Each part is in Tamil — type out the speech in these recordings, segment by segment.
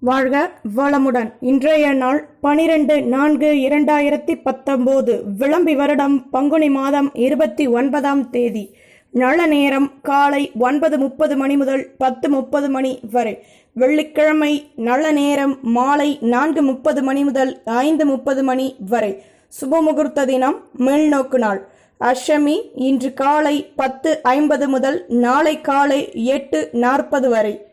வாழ்க வளமுடன். இன்றைய நாள் பனிரெண்டு நான்கு இரண்டாயிரத்தி பத்தொம்போது விளம்பி வருடம் பங்குனி மாதம் இருபத்தி ஒன்பதாம் தேதி. நல்ல நேரம் காலை ஒன்பது முப்பது மணி முதல் பத்து முப்பது மணி வரை. வெள்ளிக்கிழமை நல்ல நேரம் மாலை நான்கு முப்பது மணி முதல் ஐந்து முப்பது மணி வரை. சுபமுகூர்த்த தினம் மேல்நோக்கு நாள். அஷ்டமி இன்று காலை பத்து ஐம்பது முதல் நாளை காலை எட்டு நாற்பது வரை.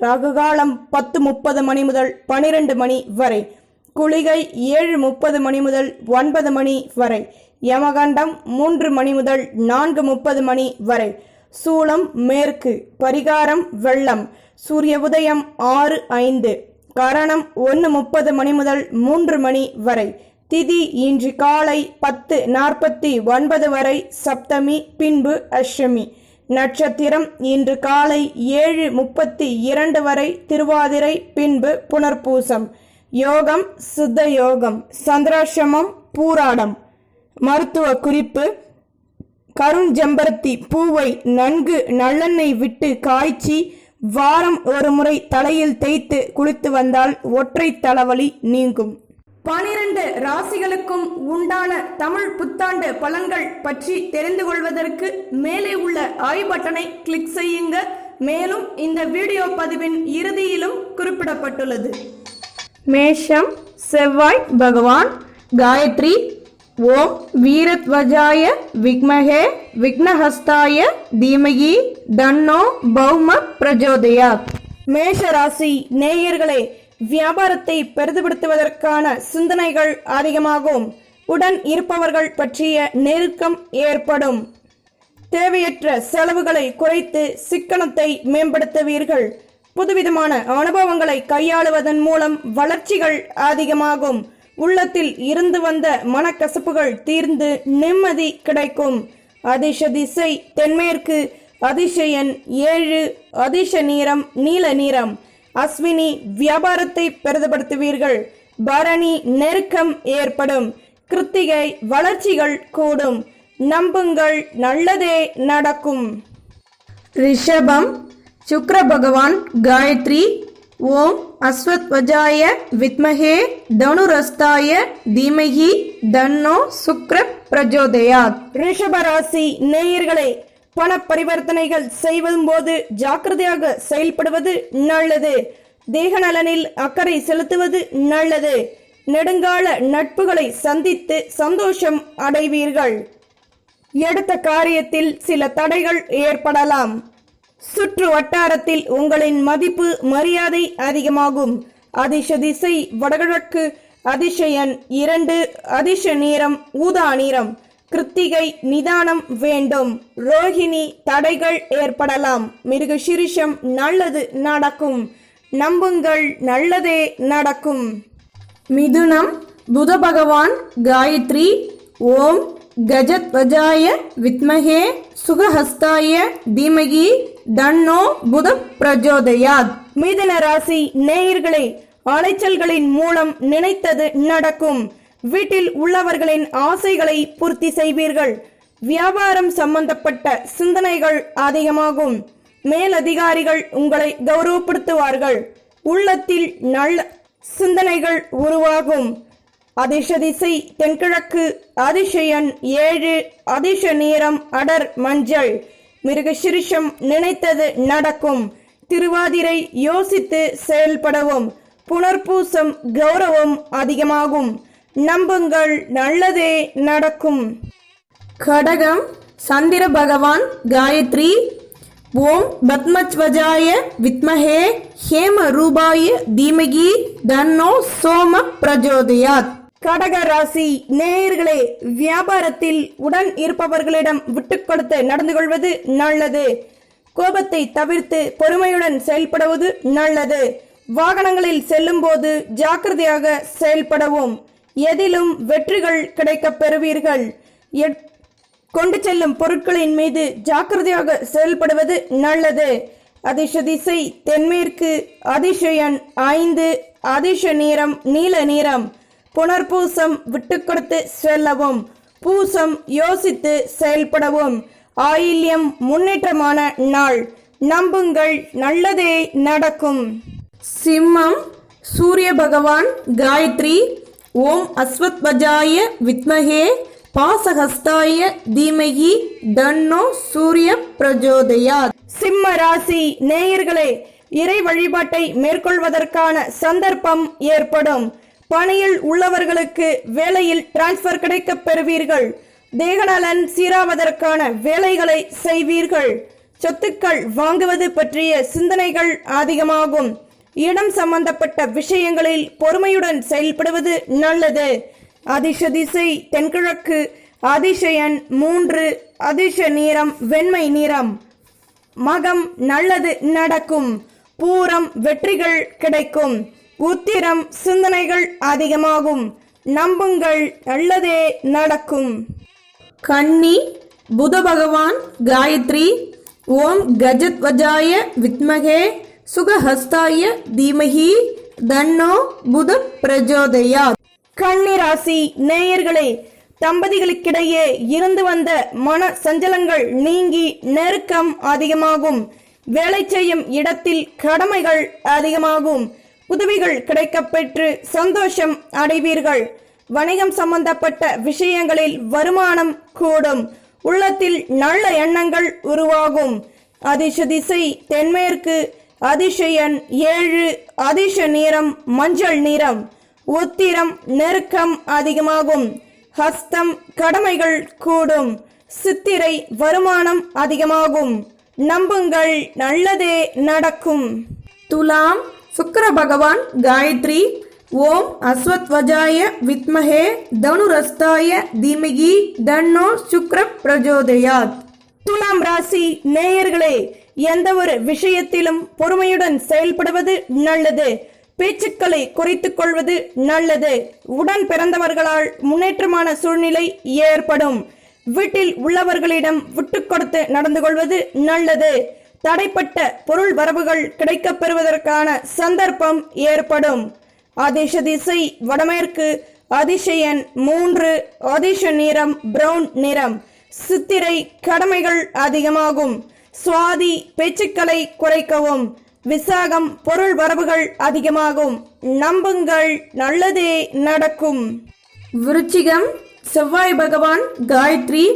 ராகுகாலம் பத்து முப்பது மணி முதல் பனிரெண்டு மணி வரை. குளிகை ஏழு முப்பது மணி முதல் ஒன்பது மணி வரை. யமகண்டம் மூன்று மணி முதல் நான்கு முப்பது மணி வரை. சூளம் மேற்கு. பரிகாரம் வெள்ளம். சூரிய உதயம் ஆறு ஐந்து. கரணம் ஒன்று முப்பது மணி முதல் மூன்று மணி வரை. திதி இன்று காலை பத்து நாற்பத்தி ஒன்பது வரை. சப்தமி பின்பு அஷ்டமி. நட்சத்திரம் இன்று காலை ஏழு முப்பத்தி இரண்டு வரை திருவாதிரை பின்பு புனர்பூசம். யோகம் சித்த யோகம் சந்திராசிரமம் பூராடம். மருத்துவ குறிப்பு கருஞ்செம்பருத்தி பூவை நன்கு நல்லெண்ணெய் விட்டு காய்ச்சி வாரம் ஒரு முறை தலையில் தேய்த்து குளித்து வந்தால் ஒற்றை தலைவலி நீங்கும். பனிரெண்டு ராசிகளுக்கும் உண்டான தமிழ் புத்தாண்டு பலன்கள் பற்றி தெரிந்து கொள்வதற்கு மேலே உள்ள ஐ பட்டனை கிளிக் செய்யுங்க. மேலும் இந்த வீடியோ பதிவின் இறுதியிலும் குறிப்பிடப்பட்டுள்ளது. மேஷம் செவ்வாய் பகவான் காயத்ரி ஓம் வீரத்வஜாய விக்மகே விக்னஹஸ்தாய தீமகி தன்னோ பௌம பிரஜோதயா. மேஷ ராசி நேயர்களே வியாபாரத்தை பெரிதுபடுத்துவதற்கான சிந்தனைகள் அதிகமாகும். உடன் இருப்பவர்கள் பற்றிய நெருக்கம் ஏற்படும். தேவையற்ற செலவுகளை குறைத்து சிக்கனத்தை மேம்படுத்துவீர்கள். புதுவிதமான அனுபவங்களை கையாளுவதன் மூலம் வளர்ச்சிகள் அதிகமாகும். உள்ளத்தில் இருந்து வந்த மனக்கசப்புகள் தீர்ந்து நிம்மதி கிடைக்கும். அதிர்ஷ திசை தென்மேற்கு அதிசயன் ஏழு அதிர்ஷ நீரம் நீல நீரம். அஸ்வினி வியாபாரத்தை பெரிதுபடுத்துவீர்கள் பரணி நெருக்கம் ஏற்படும். கிருத்திகை வளர்ச்சிகள் கூடும். நம்புங்கள் நல்லதே நடக்கும். ரிஷபம் சுக்ர பகவான் காயத்ரி ஓம் அஸ்வத்வஜாய வித்மகே தனுரஸ்தாய தீமகி தன்னோ சுக்ர பிரஜோதயாத். ரிஷபராசி நேயர்களே பண பரிவர்த்தனைகள் செய்வதும் போது ஜாக்கிரதையாக செயல்படுவது நல்லது. தேக நலனில் அக்கறை செலுத்துவது நல்லது. நெடுங்கால நட்புகளை சந்தித்து சந்தோஷம் அடைவீர்கள். எடுத்த காரியத்தில் சில தடைகள் ஏற்படலாம். சுற்று வட்டாரத்தில் உங்களின் மதிப்பு மரியாதை அதிகமாகும். அதிர்ஷ திசை வடகிழக்கு அதிசயன் இரண்டு அதிர்ஷ நீரம் ஊதா நீரம். கிருத்திகை நிதானம் வேண்டும். ரோஹிணி தடைகள் ஏற்படலாம். மிருக சிரிஷம் நல்லது நடக்கும். நம்புங்கள் நல்லதே நடக்கும். மிதுனம் புத பகவான் காயத்ரி ஓம் கஜத்வஜாய வித்மகே சுகஹஸ்தாய தீமகி தன்னோ புத பிரஜோதயாத். மிதுன ராசி நேயர்களே அலைச்சல்களின் மூலம் நினைத்தது நடக்கும். வீட்டில் உள்ளவர்களின் ஆசைகளை பூர்த்தி செய்வீர்கள். வியாபாரம் சம்பந்தப்பட்ட சிந்தனைகள் அதிகமாகும். மேலதிகாரிகள் உங்களை கௌரவப்படுத்துவார்கள். உள்ளத்தில் நல்ல சிந்தனைகள் உருவாகும். அதிர்ஷ திசை தென்கிழக்கு அதிசயன் ஏழு அதிர்ஷ நேரம் அடர் மஞ்சள். மிருகசிரிஷம் நினைத்தது நடக்கும். திருவாதிரை யோசித்து செயல்படவும். புனர்பூசம் கௌரவம் அதிகமாகும். நம்புங்கள் நல்லதே நடக்கும். கடகம் சந்திர பகவான் காயத்ரி ஓம் பத்மஸ்வஜாய வித்மஹே ஹேம ரூபாய தீமகி தன்னோ சோம பிரஜோதயாத். கடக ராசி நேயர்களே வியாபாரத்தில் உடன் இருப்பவர்களிடம் விட்டுக் கொடுத்து நடந்து கொள்வது நல்லது. கோபத்தை தவிர்த்து பொறுமையுடன் செயல்படுவது நல்லது. வாகனங்களில் செல்லும் போது ஜாக்கிரதையாக செயல்படவும். எதிலும் வெற்றிகள் கிடைக்கப் பெறுவீர்கள். எட்- கொண்டு செல்லும் பொருட்களின் மீது ஜாக்கிரதையாக செயல்படுவது நல்லது. அதிர்ஷ திசை தென்மேற்கு அதிசயன் ஐந்து அதிர்ஷ நீரம் நீல நீரம் புனர்பூசம் விட்டு கொடுத்து செல்லவும் பூசம் யோசித்து செயல்படவும். ஆயில்யம் முன்னேற்றமான நாள். நம்புங்கள் நல்லதே நடக்கும். சிம்மம் சூரிய பகவான் காயத்ரி ஓம் அஸ்வத்வஜாய வித்மகே பாசஹஸ்தாய தீமகி தன்னோ சூரிய பிரஜோதயா சிம்ம ராசி நேயர்களே இறை வழிபாட்டை மேற்கொள்வதற்கான சந்தர்ப்பம் ஏற்படும். பணியில் உள்ளவர்களுக்கு வேலையில் டிரான்ஸ்பர் கிடைக்கப் பெறுவீர்கள். தேகநலன் சீராவதற்கான வேலைகளை செய்வீர்கள். சொத்துக்கள் வாங்குவது பற்றிய சிந்தனைகள் அதிகமாகும். இடம் சம்பந்தப்பட்ட விஷயங்களில் பொறுமையுடன் செயல்படுவது நல்லது. அதிர்ஷ திசை தென்கிழக்கு அதிசயன் மூன்று அதிர்ஷ நீரம் வெண்மை நிறம். மகம் நல்லது நடக்கும். பூரம் வெற்றிகள் கிடைக்கும். உத்திரம் சிந்தனைகள் அதிகமாகும். நம்புங்கள் நல்லதே நடக்கும். கன்னி புத பகவான் காயத்ரி ஓம் கஜத்வஜாய வித்மகே. சுகஹஸ்தாய தீமகி தன்னோ புத பிரஜோதயா கண்ணிராசி நேயர்களே தம்பதிகளுக்கிடையே இருந்து வந்த மன சஞ்சலங்கள் நீங்கி நெருக்கம் அதிகமாகும். வேலை செய்யும் இடத்தில் கடமைகள் அதிகமாகும். உதவிகள் கிடைக்கப்பெற்று சந்தோஷம் அடைவீர்கள். வணிகம் சம்பந்தப்பட்ட விஷயங்களில் வருமானம் கூடும். உள்ளத்தில் நல்ல எண்ணங்கள் உருவாகும். அதிர்ஷ திசை தென்மேற்கு அதிசயன் ஏழு அதிர்ஷ நிறம் மஞ்சள் நிறம் உத்திரம் நெருக்கம் அதிகமாகும். ஹஸ்தம் கடமைகள் கூடும். சித்திரை வருமானம் அதிகமாகும். நம்புங்கள் நல்லதே நடக்கும். துலாம் சுக்கிர பகவான் காயத்ரி. ஓம் அஸ்வத்வஜாய வித்மஹே தனுரஸ்தாய தீமகி தன்னோ சுக்ர பிரஜோதயாத். துலாம் ராசி நேயர்களே எந்த ஒரு விஷயத்திலும் பொறுமையுடன் செயல்படுவது நல்லது. பேச்சுக்களை குறைத்துக் கொள்வது நல்லது. உடன் பிறந்தவர்களால் முன்னேற்றமான சூழ்நிலை ஏற்படும். வீட்டில் உள்ளவர்களிடம் விட்டு கொடுத்து நடந்து கொள்வது நல்லது. தடைப்பட்ட பொருள் வரவுகள் கிடைக்கப் பெறுவதற்கான சந்தர்ப்பம் ஏற்படும். அதிர்ஷ திசை வடமேற்கு அதிசயன் மூன்று அதிர்ஷ நிறம் பிரவுன் நிறம். சித்திரை கடமைகள் அதிகமாகும். சுவாதி பேச்சுக்களை குறைக்கவும். விசாகம் பொருள் வரவுகள் அதிகமாகும். நம்புங்கள் நல்லதே நடக்கும். விருச்சிகம் செவ்வாய் பகவான் காயத்ரி.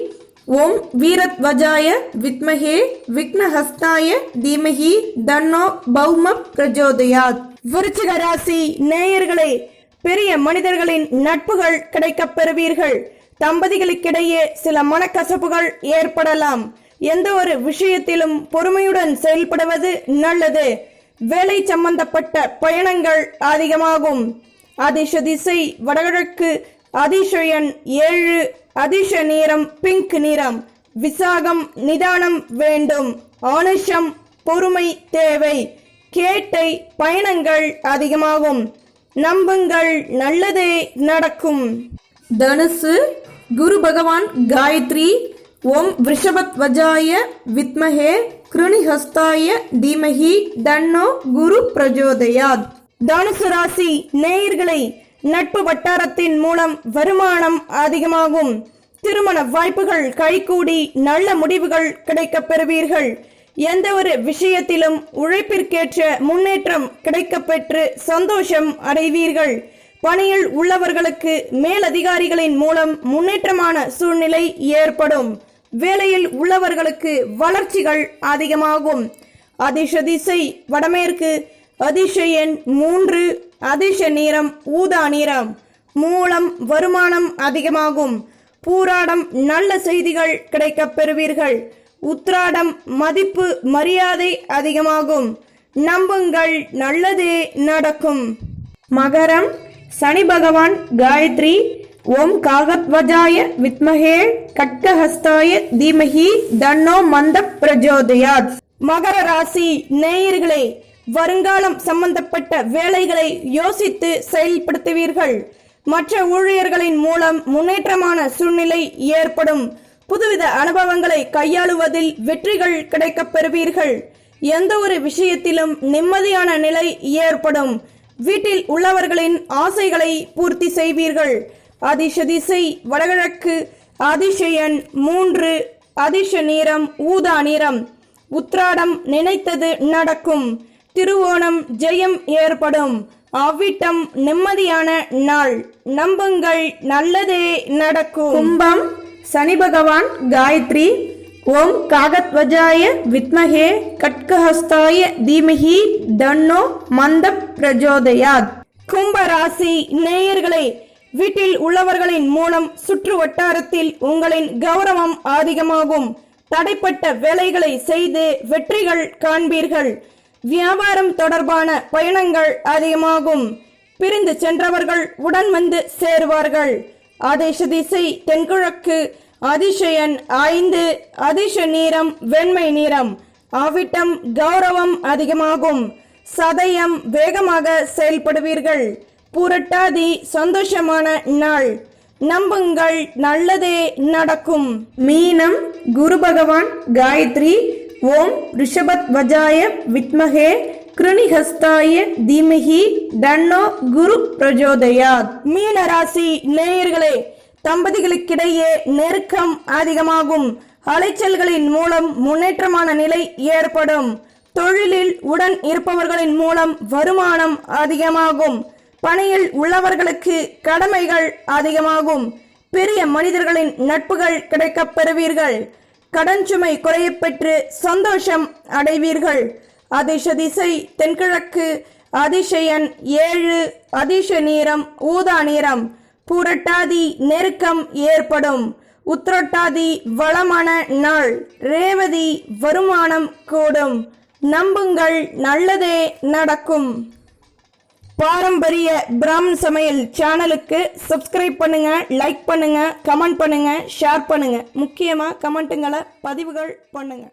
ஓம் வீரத்வஜாய வித்மகே விக்னஹஸ்தாய தீமகி தன்னோ பௌம பிரஜோதயாத். விருச்சிக ராசி நேயர்களே பெரிய மனிதர்களின் நட்புகள் கிடைக்கப் பெறுவீர்கள். தம்பதிகளுக்கிடையே சில மனக்கசப்புகள் ஏற்படலாம். எந்த ஒரு விஷயத்திலும் பொறுமையுடன் செயல்படுவது நல்லது. வேலை சம்பந்தப்பட்ட பயணங்கள் அதிகமாகும். அதிர்ஷ திசை வடகிழக்கு அதிசயன் ஏழு அதிர்ஷ நிறம் பிங்க் நிறம். விசாகம் நிதானம் வேண்டும். ஆனுஷம் பொறுமை தேவை. கேட்டை பயணங்கள் அதிகமாகும். நம்புங்கள் நல்லதே நடக்கும். தனுசு குரு பகவான் காயத்ரி ஓம் ரிஷபத்வஜாய வித்மஹே கிருணிஹஸ்தாய தீமஹி தன்னோ குரு பிரஜோதயாத். தனுசு ராசி நேயர்களை நட்பு வட்டாரத்தின் மூலம் வருமானம் அதிகமாகும். திருமண வாய்ப்புகள் கைகூடி நல்ல முடிவுகள் கிடைக்கப் பெறுவீர்கள். எந்த ஒரு விஷயத்திலும் உழைப்பிற்கேற்ற முன்னேற்றம் கிடைக்கப் பெற்று சந்தோஷம் அடைவீர்கள். பணியில் உள்ளவர்களுக்கு மேலதிகாரிகளின் மூலம் முன்னேற்றமான சூழ்நிலை ஏற்படும். வேலையில் உள்ளவர்களுக்கு வளர்ச்சிகள் அதிகமாகும். அதிர்ஷ திசை வடமேற்கு. அதிர்ஷ எண் மூன்று. அதிர்ஷ நிறம் ஊதா நீரம் மூலம் வருமானம் அதிகமாகும். பூராடம் நல்ல செய்திகள் கிடைக்கப் பெறுவீர்கள். உத்ராடம் மதிப்பு மரியாதை அதிகமாகும். நம்புங்கள் நல்லதே நடக்கும். மகரம் சனி பகவான் காயத்ரி ஓம் காகத்வஜாய வித்மகே கட்கஹஸ்தாய தீமஹி தன்னோ மந்த பிரஜோதயாத். மகர ராசி நேயர்களே வருங்காலம் சம்பந்தப்பட்ட வேலைகளை யோசித்து செயல்படுத்துவீர்கள். மற்ற ஊழியர்களின் மூலம் முன்னேற்றமான சூழ்நிலை ஏற்படும். புதுவித அனுபவங்களை கையாளுவதில் வெற்றிகள் கிடைக்கப் பெறுவீர்கள். எந்த ஒரு விஷயத்திலும் நிம்மதியான நிலை ஏற்படும். வீட்டில் உள்ளவர்களின் ஆசைகளை பூர்த்தி செய்வீர்கள். அதிர்ஷ திசை வடகிழக்கு அதிசயன் மூன்று அதிர்ஷ நிறம் ஊதா நிறம் உத்ராடம் நினைத்தது நடக்கும். திருவோணம் ஜெயம் ஏற்படும். அவ்விட்டம் நிம்மதியான நாள். நம்புங்கள் நல்லதே நடக்கும். கும்பம் சனி பகவான் காயத்ரி. ஓம் காகத்வஜாய வித்மகே கட்கஹஸ்தாய தீமஹி தன்னோ மந்த பிரஜோதயாத். கும்ப ராசி நேயர்களே வீட்டில் உள்ளவர்களின் மூலம் சுற்று வட்டாரத்தில் உங்களின் கௌரவம் அதிகமாகும். தடைப்பட்ட வேலைகளை செய்து வெற்றிகள் காண்பீர்கள். வியாபாரம் தொடர்பான பயணங்கள் அதிகமாகும். பிரிந்து சென்றவர்கள் உடன் வந்து சேருவார்கள். ஆதேச திசை தென்கிழக்கு. அதிசயன் ஐந்து. அதிச நீரம் வெண்மை நீரம் ஆவிட்டம் கௌரவம் அதிகமாகும். சதயம் வேகமாக செயல்படுவீர்கள். பூரட்டாதி சந்தோஷமான நாள். நம்புங்கள் நல்லதே நடக்கும். மீனம் குரு பகவான் காயத்ரி ஓம் ரிஷபத் வஜாய வித்மகே கிருணிஹஸ்தாய தீமகி தன்னோ குரு பிரஜோதயாத். மீன ராசி நேயர்களே தம்பதிகளுக்கிடையே நெருக்கம் அதிகமாகும். அலைச்சல்களின் மூலம் முன்னேற்றமான நிலை ஏற்படும். தொழிலில் உடன் இருப்பவர்களின் மூலம் வருமானம் அதிகமாகும். பணியில் உள்ளவர்களுக்கு கடமைகள் அதிகமாகும். பெரிய மனிதர்களின் நட்புகள் கிடைக்கப் பெறுவீர்கள் கடன் சுமை குறையப் பெற்று சந்தோஷம் அடைவீர்கள். அதிர்ஷ திசை தென்கிழக்கு அதிசயன் ஏழு அதிர்ஷ நீரம் ஊதா நீரம். பூரட்டாதி நெருக்கம் ஏற்படும். உத்திரட்டாதி வளமான நாள். ரேவதி வருமானம் கூடும். நம்புங்கள் நல்லதே நடக்கும். பாரம்பரிய பிராமன் சமையல் சேனலுக்கு சப்ஸ்கிரைப் பண்ணுங்க லைக் பண்ணுங்க கமெண்ட் பண்ணுங்க ஷேர் பண்ணுங்க. முக்கியமா கமெண்ட்டுங்களை பதிவுகள் பண்ணுங்க.